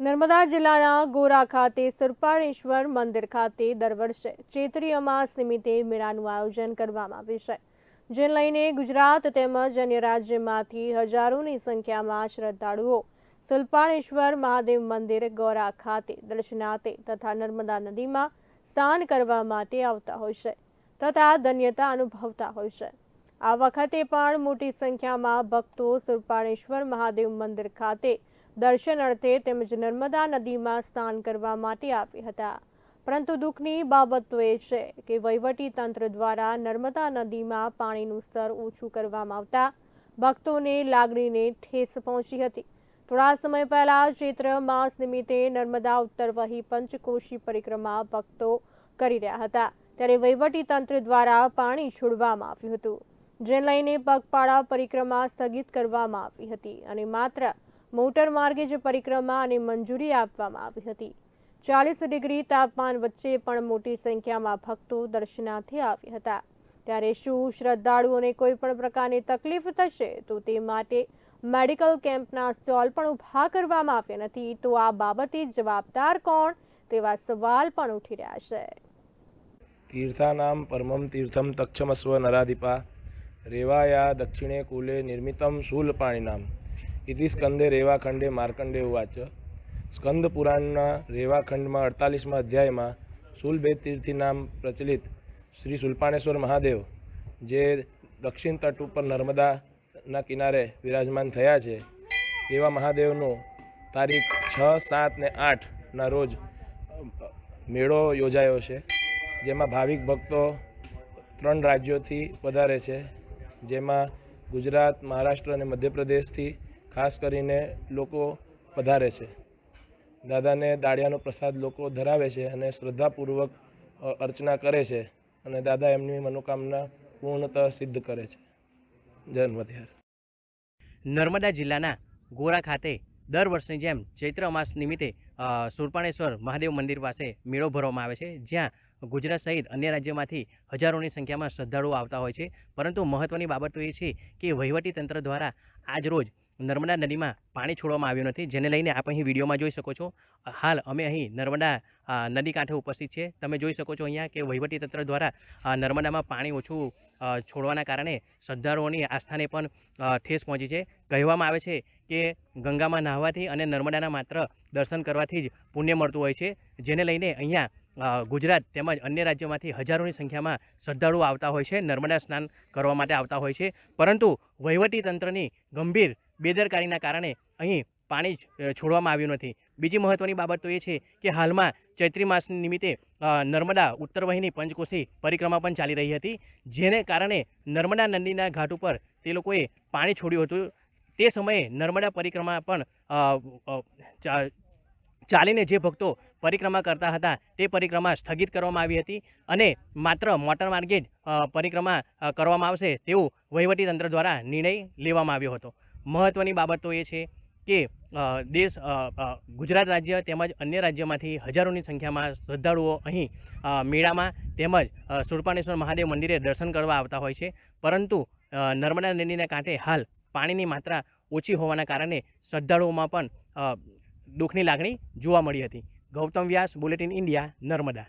નર્મદા જિલ્લાના ગોરા ખાતે સુરપાણેશ્વર મંદિર ખાતે દર વર્ષે ચૈત્રી અમાસ નિમિત્તે મેળાનું આયોજન કરવામાં આવે છે. જેને લઈને ગુજરાત તેમજ અન્ય રાજ્યમાંથી હજારોની સંખ્યામાં શ્રદ્ધાળુઓ સુલપાણેશ્વર મહાદેવ મંદિર ગોરા ખાતે દર્શનાર્થે તથા નર્મદા નદીમાં સ્નાન કરવા માટે આવતા હોય છે તથા ધન્યતા અનુભવતા હોય છે. આ વખતે પણ મોટી સંખ્યામાં ભક્તો સુરપાણેશ્વર મહાદેવ મંદિર ખાતે દર્શન અર્થે તેમજ નર્મદા નદીમાં સ્નાન કરવા માટે આવ્યા હતા. પરંતુ દુઃખની બાબત તો એ છે કે વહીવટી તંત્ર દ્વારા નર્મદા નદીમાં પાણીનું સ્તર ઓછું કરવામાં આવતા ભક્તોને લાગણીને ઠેસ પહોંચી હતી. થોડા સમય પહેલા ચૈત્ર માસ નિમિત્તે નર્મદા ઉત્તર વહી પંચકોશી પરિક્રમા ભક્તો કરી રહ્યા હતા. ત્યારે વહીવટી તંત્ર દ્વારા પાણી છોડવામાં આવ્યું હતું, જેને લઈને પગપાળા પરિક્રમા સ્થગિત કરવામાં આવી હતી અને માત્ર મોટર માર્ગે જ પરિક્રમા અને મંજૂરી આપવામાં આવી હતી. ચાલીસ ડિગ્રી તાપમાન વચ્ચે પણ મોટી સંખ્યામાં ભક્તો દર્શનાર્થે આવ્યા હતા. ત્યારે શું શ્રદ્ધાળુઓને કોઈ પણ પ્રકારની તકલીફ થશે, તો તે માટે મેડિકલ કેમ્પના સ્ટોલ પણ ઊભા કરવામાં આવ્યા નથી. તો આ બાબતે જવાબદાર કોણ? તેવા સવાલ પણ ઉઠી રહ્યા છે. તીર્થાનામ પરમમ તીર્થમ તક્ષમસ્વ નરાધિપા. રેવાયા દક્ષિણે કુલે નિર્મિતમ શૂલ પાણીનામ. ઇતિ સ્કંદે રેવાખંડે માર્કંડે ઉવાચ. સ્કંદ પુરાણના રેવાખંડમાં અડતાલીસમાં અધ્યાયમાં સુલભે તીર્થી નામ પ્રચલિત શ્રી સુલ્પાણેશ્વર મહાદેવ, જે દક્ષિણ તટ ઉપર નર્મદાના કિનારે વિરાજમાન થયા છે. એવા મહાદેવનું તારીખ છ, સાત ને આઠના રોજ મેળો યોજાયો છે, જેમાં ભાવિક ભક્તો ત્રણ રાજ્યોથી વધારે છે. જેમાં ગુજરાત, મહારાષ્ટ્ર અને મધ્યપ્રદેશથી ખાસ કરીને લોકો પધારે છે. દાદાને દાળિયાનો પ્રસાદ લોકો ધરાવે છે અને શ્રદ્ધાપૂર્વક અર્ચના કરે છે અને દાદા એમની મનોકામના પૂર્ણતઃ સિદ્ધ કરે છે. જન્મધ્યાર નર્મદા જિલ્લાના ગોરા ખાતે દર વર્ષની જેમ ચૈત્ર માસ નિમિત્તે સુરપાણેશ્વર મહાદેવ મંદિર પાસે મેળો ભરવામાં આવે છે. જ્યાં ગુજરાત સહિત અન્ય રાજ્યોમાંથી હજારોની સંખ્યામાં શ્રદ્ધાળુઓ આવતા હોય છે. પરંતુ મહત્ત્વની બાબત તો એ છે કે વહીવટી તંત્ર દ્વારા આજ રોજ નર્મદા નદીમાં પાણી છોડવામાં આવ્યું નથી, જેને લઈને આપ અહીં વિડીયોમાં જોઈ શકો છો. હાલ અમે અહીં નર્મદા નદી કાંઠે ઉપસ્થિત છે તમે જોઈ શકો છો અહીંયા કે વહીવટી તંત્ર દ્વારા નર્મદામાં પાણી ઓછું છોડવાના કારણે શ્રદ્ધાળુઓની આસ્થાને પણ ઠેસ પહોંચી છે. કહેવામાં આવે છે કે ગંગામાં નહાવાથી અને નર્મદાના માત્ર દર્શન કરવાથી જ પુણ્ય મળતું હોય છે. જેને લઈને અહીંયા ગુજરાત તેમજ અન્ય રાજ્યોમાંથી હજારોની સંખ્યામાં શ્રદ્ધાળુઓ આવતા હોય છે, નર્મદા સ્નાન કરવા માટે આવતા હોય છે. પરંતુ વહીવટી તંત્રની ગંભીર બેદરકારીના કારણે અહીં પાણી છોડવામાં આવ્યું નથી. બીજી મહત્ત્વની બાબત તો એ છે કે હાલમાં ચૈત્રી માસ નિમિત્તે નર્મદા ઉત્તર વહીની પંચકોશી પરિક્રમા પણ ચાલી રહી હતી. જેને કારણે નર્મદા નદીના ઘાટ ઉપર તે લોકોએ પાણી છોડ્યું હતું. તે સમયે નર્મદા પરિક્રમા પણ ચાલીને જે ભક્તો પરિક્રમા કરતા હતા, તે પરિક્રમા સ્થગિત કરવામાં આવી હતી અને માત્ર મોટર માર્ગે જ પરિક્રમા કરવામાં આવશે તેવું વહીવટીતંત્ર દ્વારા નિર્ણય લેવામાં આવ્યો હતો. મહત્ત્વની બાબત તો એ છે કે દેશ ગુજરાત રાજ્ય તેમજ અન્ય રાજ્યમાંથી હજારોની સંખ્યામાં શ્રદ્ધાળુઓ અહીં મેળામાં તેમજ સુરપાણેશ્વર મહાદેવ મંદિરે દર્શન કરવા આવતા હોય છે. પરંતુ નર્મદા નદીના કાંઠે હાલ પાણીની માત્રા ઓછી હોવાના કારણે શ્રદ્ધાળુઓમાં પણ દુઃખની લાગણી જોવા મળી હતી. Gautam Vyas bulletin India Narmada.